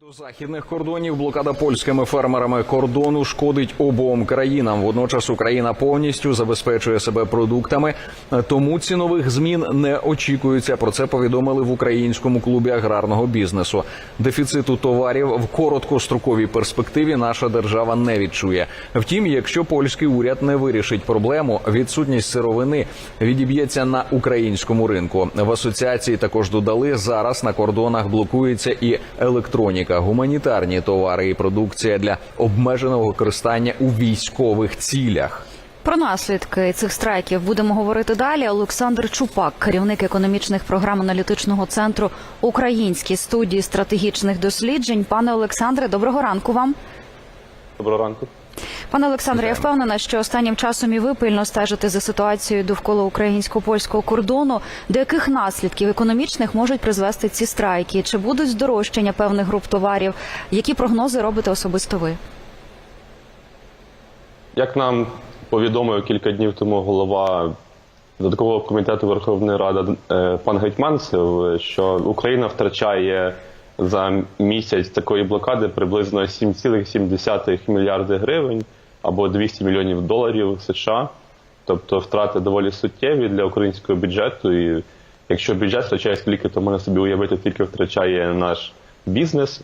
До західних кордонів блокада польськими фермерами кордону шкодить обом країнам. Водночас Україна повністю забезпечує себе продуктами, тому цінових змін не очікується. Про це повідомили в українському клубі аграрного бізнесу. Дефіциту товарів в короткостроковій перспективі наша держава не відчує. Втім, якщо польський уряд не вирішить проблему, відсутність сировини відіб'ється на українському ринку. В асоціації також додали зараз на кордонах блокується і електроніка, гуманітарні товари і продукція для обмеженого використання у військових цілях. Про наслідки цих страйків будемо говорити далі. Олександр Чупак, керівник економічних програм аналітичного центру Українській студії стратегічних досліджень. Пане Олександре, доброго ранку вам. Доброго ранку. Пане Олександре, я впевнена, що останнім часом і ви пильно стежите за ситуацією довкола українсько-польського кордону. До яких наслідків економічних можуть призвести ці страйки? Чи будуть здорожчання певних груп товарів? Які прогнози робите особисто ви? Як нам повідомив кілька днів тому голова додаткового комітету Верховної Ради е, пан Гетьманцев, що Україна втрачає за місяць такої блокади приблизно 7,7 мільярди гривень або 200 мільйонів доларів США. Тобто втрати доволі суттєві для українського бюджету. І якщо бюджет втрачає скільки, то можна собі уявити, скільки втрачає наш бізнес.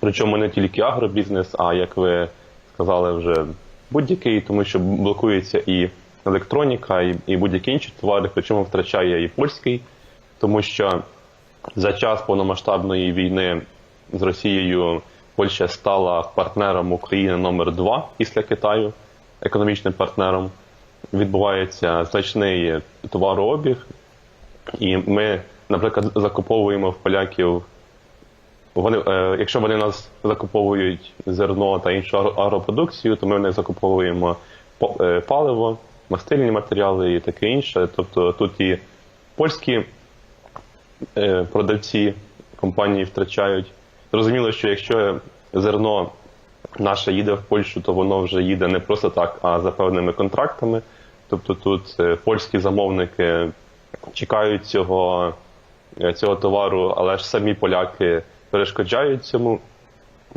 Причому не тільки агробізнес, а як ви сказали, вже будь-який, тому що блокується і електроніка, і, і будь-які інші товари, причому втрачає і польський, тому що за час повномасштабної війни з Росією Польща стала партнером України номер два після Китаю, економічним партнером. Відбувається значний товарообіг, і ми, наприклад, закуповуємо в поляків. Вони, е, якщо вони нас закуповують зерно та іншу агропродукцію, то ми в них закуповуємо е, паливо, мастильні матеріали і таке інше. Тобто тут і польські е, продавці компанії втрачають. Зрозуміло, що якщо зерно наше їде в Польщу, то воно вже їде не просто так, а за певними контрактами. Тобто тут е, польські замовники чекають цього, е, цього товару, але ж самі поляки перешкоджають цьому.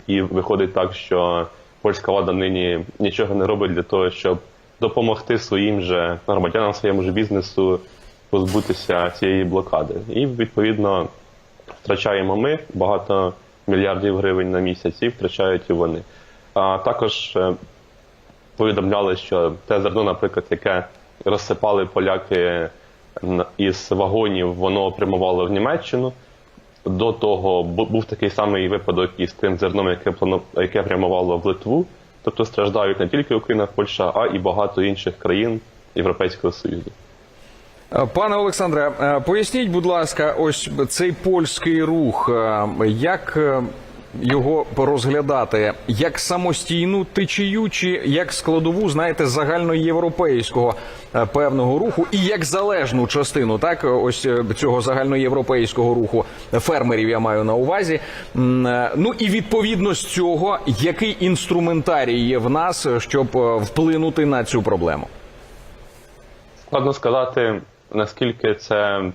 І виходить так, що польська влада нині нічого не робить для того, щоб допомогти своїм же громадянам, своєму ж бізнесу позбутися цієї блокади. І відповідно втрачаємо ми багато мільярдів гривень на місяць, і втрачають і вони. А також е, повідомляли, що те зерно, наприклад, яке розсипали поляки із вагонів, воно прямувало в Німеччину. До того бу- був такий самий випадок із тим зерном, яке плану- яке прямувало в Литву. Тобто страждають не тільки Україна, Польща, а і багато інших країн Європейського Союзу. Е, Пане Олександре, е, поясніть, будь ласка, ось цей польський рух, е, як його розглядати як самостійну течію, чи як складову, знаєте, загальноєвропейського певного руху, і як залежну частину, так ось цього загальноєвропейського руху фермерів я маю на увазі. Ну і відповідно з цього, який інструментарій є в нас, щоб вплинути на цю проблему. Складно сказати, наскільки це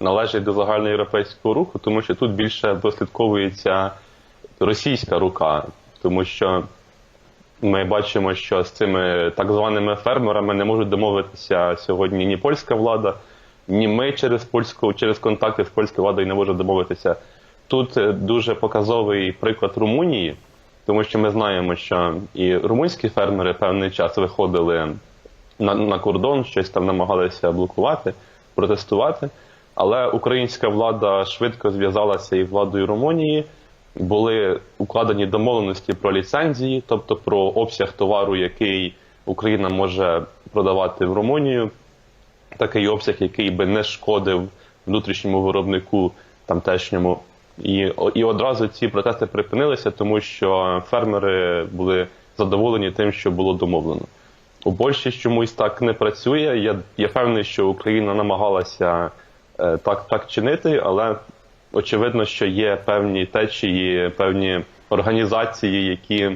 належить до загальноєвропейського руху, тому що тут більше дослідковується російська рука, тому що ми бачимо, що з цими так званими фермерами не можуть домовитися сьогодні ні польська влада, ні ми через польську, через контакти з польською владою не можемо домовитися. Тут е, дуже показовий приклад Румунії, тому що ми знаємо, що і румунські фермери певний час виходили на, на кордон, щось там намагалися блокувати, протестувати. Але українська влада швидко зв'язалася із владою Румунії. Були укладені домовленості про ліцензії, тобто про обсяг товару, який Україна може продавати в Румунію, такий обсяг, який би не шкодив внутрішньому виробнику тамтешньому. І, і одразу ці протести припинилися, тому що фермери були задоволені тим, що було домовлено. У Польщі чомусь так не працює. Я, я певний, що Україна намагалася е, так, так чинити, але очевидно, що є певні течії, певні організації, які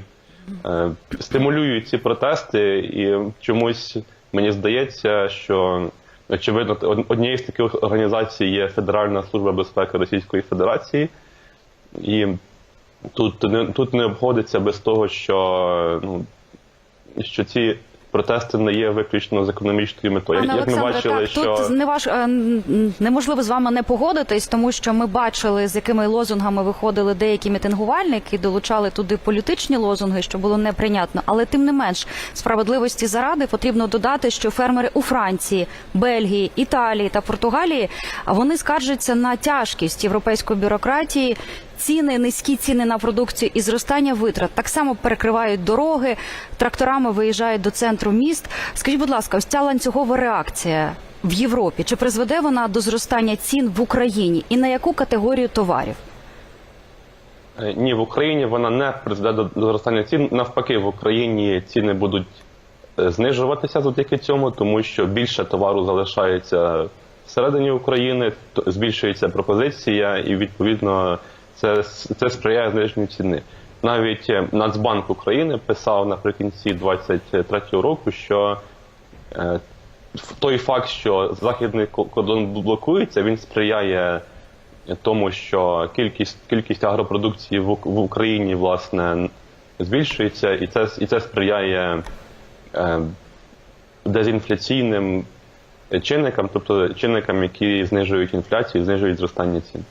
е, стимулюють ці протести, і чомусь мені здається, що очевидно од- однією з таких організацій є Федеральна служба безпеки Російської Федерації, і тут не тут не обходиться без того, що ну що ці протести не є виключно з економічною метою. Пане Як ми бачили, так що тут не ваш е, неможливо з вами не погодитись, тому що ми бачили, з якими лозунгами виходили деякі мітингувальники, долучали туди політичні лозунги, що було неприйнятно. Але тим не менш, справедливості заради потрібно додати, що фермери у Франції, Бельгії, Італії та Португалії вони скаржаться на тяжкість європейської бюрократії. Ціни, низькі ціни на продукцію і зростання витрат так само перекривають дороги, тракторами виїжджають до центру міст. Скажіть, будь ласка, ось ця ланцюгова реакція в Європі чи призведе вона до зростання цін в Україні і на яку категорію товарів? Е, Ні, в Україні вона не призведе до, зростання цін. Навпаки, в Україні ціни будуть е, знижуватися завдяки цьому, тому що більше товару залишається всередині України, збільшується пропозиція, і відповідно це, це сприяє зниженню ціни. Навіть е, Нацбанк України писав наприкінці 2023 року, що е, той факт, що західний кордон блокується, він сприяє тому, що кількість кількість агропродукції в, в Україні власне збільшується, і це і це сприяє е, дезінфляційним чинникам, тобто чинникам, які знижують інфляцію, знижують зростання цін.